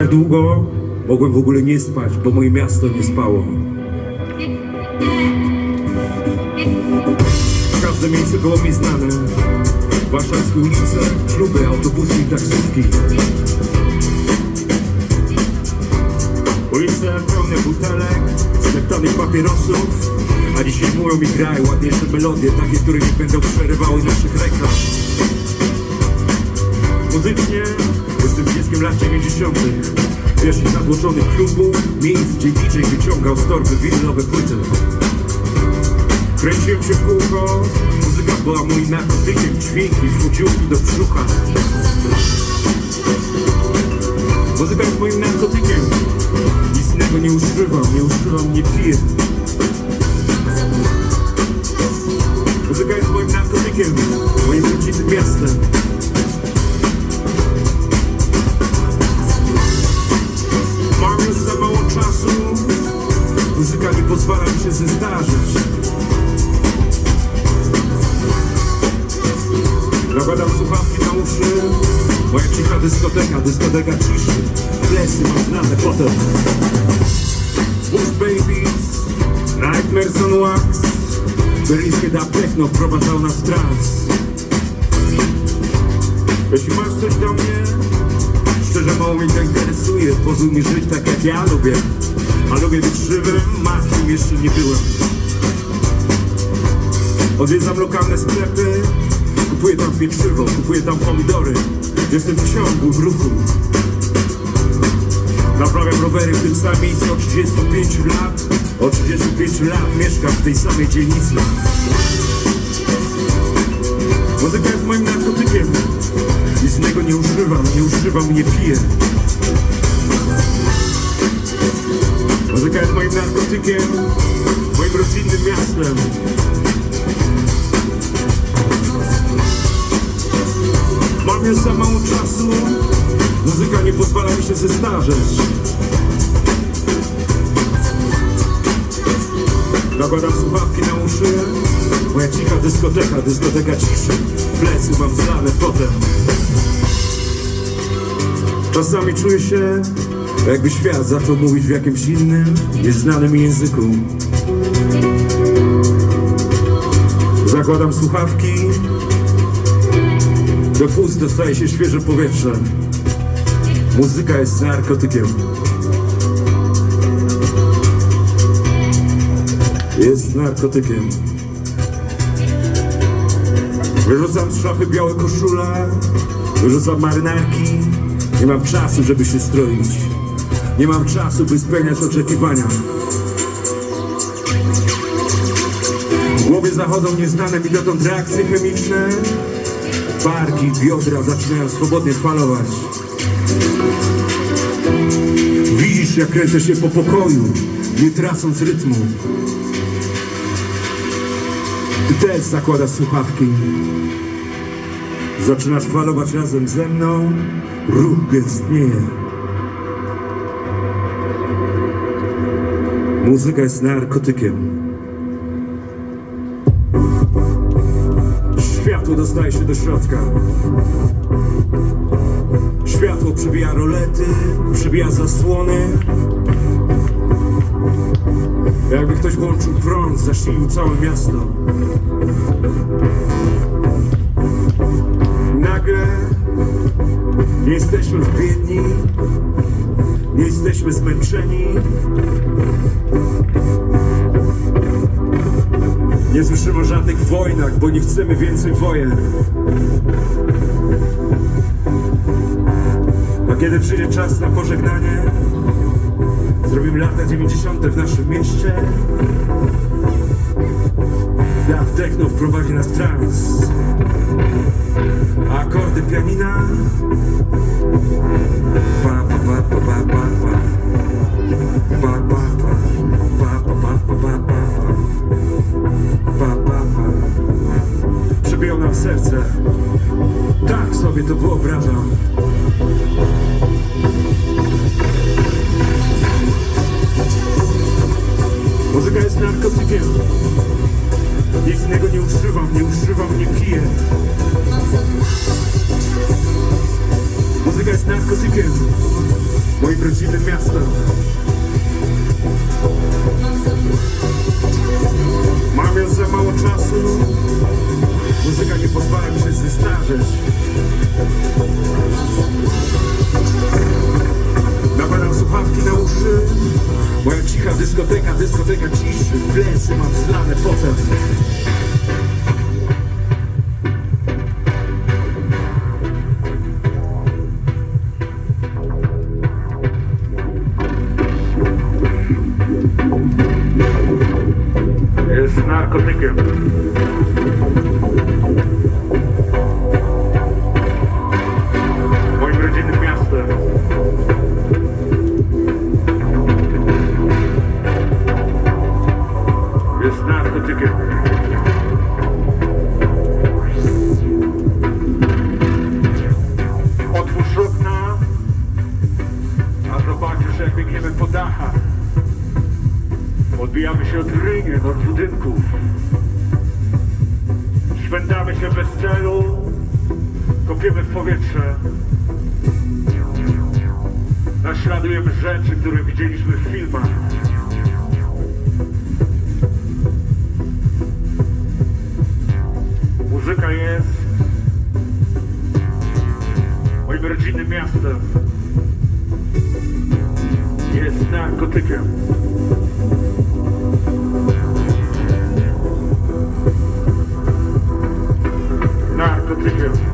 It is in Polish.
Tak długo mogłem w ogóle nie spać, bo moje miasto nie spało. Każde miejsce było mi znane. Warszawskie ulice, kluby, autobusy i taksówki. Ulice pełne butelek, śleptanych papierosów. A dzisiaj mówią mi graj ładniejsze melodie, takie, które nie będą przerywały naszych reklam. Muzycznie jestem dzieckiem lat 90. Wierzchni zatłoczonych klubów, miejsc, gdzie DJ wyciągał z torby winylowe płyty. Kręciłem się w kółko, muzyka była moim narkotykiem, dźwięki wchodziły mi do brzucha. Muzyka jest moim narkotykiem, nic innego nie używam, nie używam, nie piję. Muzyka nie pozwala mi się zestarzeć. Nakładam słuchawki na uszy. Moja cicha dyskoteka, dyskoteka ciszy. Lesy mam znane potem. Bush Babies Nightmares on Wax. Berlińskie da techno wprowadzało nas w trans. Jeśli masz coś do mnie Szczerze mało mnie to interesuje. Pozwól mi żyć tak jak ja lubię A lubię być żywym, martwym jeszcze nie byłem. Odwiedzam lokalne sklepy Kupuję tam pieczywo, kupuję tam pomidory. Jestem w ciągu, w ruchu. Naprawiam rowery w tym samym miejscu od 35 lat. Od 35 lat mieszkam w tej samej dzielnicy. Muzyka jest moim narkotykiem. Nic innego nie używam, nie używam, nie piję Muzyka jest moim narkotykiem Moim rodzinnym miastem. Mam za mało czasu Muzyka nie pozwala mi się zestarzeć. Nakładam słuchawki na uszy Moja cicha dyskoteka, dyskoteka ciszy. Plecy mam zlane potem. Czasami czuję się Jakby świat zaczął mówić w jakimś innym Nieznanym języku. Zakładam słuchawki Do pust dostaje się świeże powietrze. Muzyka jest narkotykiem. Jest narkotykiem. Wyrzucam z szafy białe koszule Wyrzucam marynarki. Nie mam czasu, żeby się stroić Nie mam czasu, by spełniać oczekiwania. W głowie zachodzą nieznane mi dotąd reakcje chemiczne. Barki, biodra zaczynają swobodnie falować. Widzisz, jak kręcę się po pokoju Nie tracąc rytmu. Ty też zakładasz słuchawki. Zaczynasz falować razem ze mną. Ruch gęstnieje Muzyka jest narkotykiem. Światło dostaje się do środka. Światło przybija rolety Przybija zasłony. Jakby ktoś włączył prąd Zasilił całe miasto żadnych wojnach, bo nie chcemy więcej wojen. A kiedy przyjdzie czas na pożegnanie, zrobimy lata 90. w naszym mieście. Daw techno wprowadzi nas trans. A akordy pianina. Pa, pa, pa. Pa, pa, pa. Pa, pa, pa, pa, pa, pa, pa pa, Serce. Tak sobie to wyobrażam. Muzyka jest narkotykiem. Nic innego nie używam, nie używam, nie piję. Muzyka jest narkotykiem. Moim rodzinnym miastem. Zestarzeć. Nawalam słuchawki na uszy, moja cicha dyskoteka, dyskoteka ciszy, plecy mam zlane potem. naśladujemy rzeczy, które widzieliśmy w filmach. Muzyka jest moim rodzinnym miastem. Jest narkotykiem. Narkotykiem.